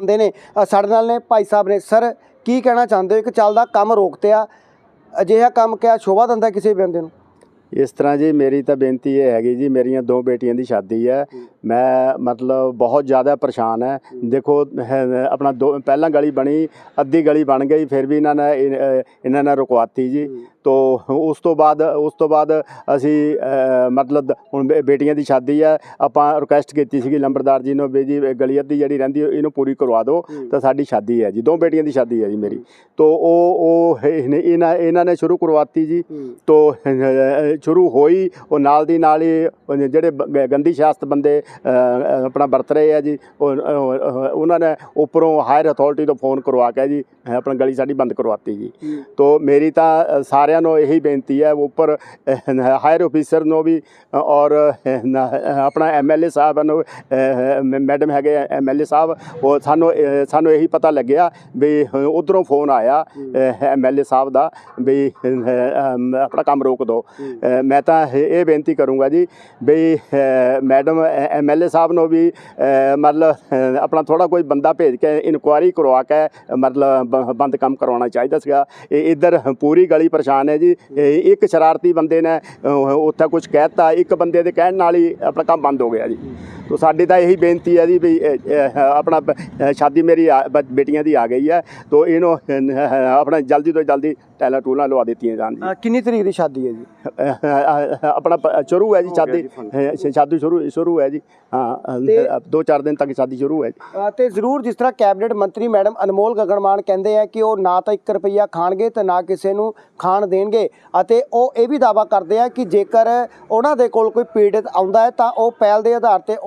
ਆਉਂਦੇ ਨੇ। ਸਾਡੇ ਨਾਲ ਨੇ ਭਾਈ ਸਾਹਿਬ ਨੇ। ਸਰ ਕੀ ਕਹਿਣਾ ਚਾਹੁੰਦੇ ਹੋ? ਇੱਕ ਚੱਲਦਾ ਕੰਮ ਰੋਕਤਿਆ ਅਜਿਹਾ ਕੰਮ ਕਿਆ ਸ਼ੋਭਾ ਦਿੰਦਾ ਕਿਸੇ ਬੰਦੇ ਨੂੰ? ਇਸ ਤਰ੍ਹਾਂ ਜੀ ਮੇਰੀ ਤਾਂ ਬੇਨਤੀ ਇਹ ਹੈਗੀ ਜੀ ਮੇਰੀਆਂ ਦੋ ਬੇਟੀਆਂ ਦੀ ਸ਼ਾਦੀ ਹੈ। ਮੈਂ ਮਤਲਬ ਬਹੁਤ ਜ਼ਿਆਦਾ ਪਰੇਸ਼ਾਨ ਹੈ। ਦੇਖੋ ਆਪਣਾ ਦੋ ਪਹਿਲਾਂ ਗਲੀ ਬਣੀ ਅੱਧੀ ਗਲੀ ਬਣ ਗਈ ਫਿਰ ਵੀ ਇਹਨਾਂ ਨੇ ਇਹਨਾਂ ਨੇ ਰੁਕਵਾਤੀ ਜੀ। ਤੋ ਉਸ ਤੋਂ ਬਾਅਦ ਉਸ ਤੋਂ ਬਾਅਦ ਅਸੀਂ ਮਤਲਬ ਹੁਣ ਬੇਟੀਆਂ ਦੀ ਸ਼ਾਦੀ ਹੈ ਆਪਾਂ ਰਿਕੁਐਸਟ ਕੀਤੀ ਸੀਗੀ ਲੰਬਰਦਾਰ ਜੀ ਨੂੰ ਵੀ ਜੀ ਇਹ ਗਲੀ ਅੱਧੀ ਜਿਹੜੀ ਰਹਿੰਦੀ ਇਹਨੂੰ ਪੂਰੀ ਕਰਵਾ ਦਿਓ। ਤਾਂ ਸਾਡੀ ਸ਼ਾਦੀ ਹੈ ਜੀ ਦੋ ਬੇਟੀਆਂ ਦੀ ਸ਼ਾਦੀ ਹੈ ਜੀ ਮੇਰੀ। ਤੋ ਉਹ ਉਹ ਇਹਨੇ- ਇਹਨਾਂ ਨੇ ਸ਼ੁਰੂ ਕਰਵਾਤੀ ਜੀ। ਤੋ ਸ਼ੁਰੂ ਹੋਈ ਉਹ ਨਾਲ ਦੀ ਨਾਲ ਹੀ ਜਿਹੜੇ ਗੰਦੀ ਸਿਆਸਤ ਬੰਦੇ ਆਪਣਾ ਵਰਤ ਰਹੇ ਆ ਜੀ ਉਹ ਉਹ- ਉਹਨਾਂ ਨੇ ਉੱਪਰੋਂ ਹਾਇਰ ਅਥਾਰਟੀ ਤੋਂ ਫੋਨ ਕਰਵਾ ਕੇ ਜੀ ਆਪਣਾ ਗਲੀ ਸਾਡੀ ਬੰਦ ਕਰਵਾਤੀ ਜੀ। ਤੋ ਮੇਰੀ ਤਾਂ ਅ, ਸਾਰਿਆਂ ਨੂੰ ਇਹੀ ਬੇਨਤੀ ਹੈ ਉੱਪਰ ਹਾਇਰ ਅਫੀਸਰ ਨੂੰ ਵੀ ਔਰ ਅ, ਨ- ਆਪਣਾ ਐਮਐਲਏ ਸਾਹਿਬ ਨੂੰ ਅ, ਮ- ਮੈਡਮ ਹੈਗੇ ਐਮਐਲਏ ਸਾਹਿਬ ਉਹ ਸਾਨੂੰ ਸਾਨੂੰ ਇਹੀ ਪਤਾ ਲੱਗਿਆ ਵੀ ਉਧਰੋਂ ਫੋਨ ਆਇਆ ਐਮਐਲਏ ਸਾਹਿਬ ਦਾ ਵੀ ਆਪਣਾ ਕੰਮ ਰੋਕ ਦਿਓ ਮੈਂ ਤਾਂ ਇਹ ਬੇਨਤੀ ਕਰੂੰਗਾ ਜੀ ਵੀ ਅ, ਮੈਡਮ ਐਮਐਲਏ ਸਾਹਿਬ ਨੂੰ ਵੀ ਮਤਲਬ ਆਪਣਾ ਥੋੜਾ ਕੋਈ ਬੰਦਾ ਭੇਜ ਕੇ ਇਨਕੁਆਇਰੀ ਕਰਵਾ ਕੇ ਮਤਲਬ ਬੰਦ ਕੰਮ ਕਰਵਾਉਣਾ ਚਾਹੀਦਾ ਸੀਗਾ। ਇਹ ਇੱਧਰ ਪੂਰੀ ਗਲੀ ਪਰੇਸ਼ਾਨ ਹੈ ਜੀ ਇੱਕ ਸ਼ਰਾਰਤੀ ਬੰਦੇ ਨੇ ਉੱਥੇ ਕੁਝ ਕਹਿਤਾ ਇੱਕ ਬੰਦੇ ਦੇ ਕਹਿਣ ਨਾਲ ਹੀ ਆਪਣਾ ਕੰਮ ਬੰਦ ਹੋ ਗਿਆ ਜੀ। ਤੋ ਸਾਡੀ ਤਾਂ ਇਹੀ ਬੇਨਤੀ ਹੈ ਜੀ ਵੀ ਆਪਣਾ ਸ਼ਾਦੀ ਮੇਰੀ ਬੇਟੀਆਂ ਦੀ ਆ ਗਈ ਹੈ। ਤੋ ਇਹਨੂੰ ਆਪਣਾ ਜਲਦੀ ਤੋਂ ਜਲਦੀ ਟੈਲਾ ਟੂਲਾਂ ਲਵਾ ਦਿੱਤੀਆਂ ਜਾਣ ਜੀ। ਕਿੰਨੀ ਤਰੀਕ ਦੀ ਸ਼ਾਦੀ ਹੈ ਜੀ? ਆਪਣਾ ਸ਼ੁਰੂ ਹੈ ਜੀ ਸ਼ਾਦੀ। ਸ਼ਾਦੀ ਸ਼ੁਰੂ ਸ਼ੁਰੂ ਹੈ ਜੀ। ਹਾਂ ਤੇ- ਅ, ਦੋ ਚਾਰ ਦਿਨ ਤੱਕ ਸ਼ਾਦੀ ਸ਼ੁਰੂ ਹੈ ਤੇ ਜ਼ਰੂਰ ਜਿਸ ਤਰ੍ਹਾਂ ਕੈਬਨਿਟ ਮੰਤਰੀ ਮੈਡਮ ਅਨਮੋਲ ਗਗਨਮਾਨ ਕਹਿੰਦੇ ਆ ਕਿ ਉਹ ਨਾ ਤਾਂ 1 ਰੁਪਈਆ ਖਾਣਗੇ ਤੇ ਨਾ ਕਿਸੇ ਨੂੰ ਖਾਣ ਦੇਣਗੇ ਅਤੇ ਉਹ ਇਹ ਵੀ ਦਾਵਾ ਕਰਦੇ ਆ ਕਿ ਜੇਕਰ ਉਹਨਾਂ ਦੇ ਕੋਲ ਕੋਈ ਪੀੜਤ ਆਉਂਦਾ ਹੈ ਤਾਂ ਉਹ ਪਹਿਲ ਦੇ ਆਧਾਰ ਤੇ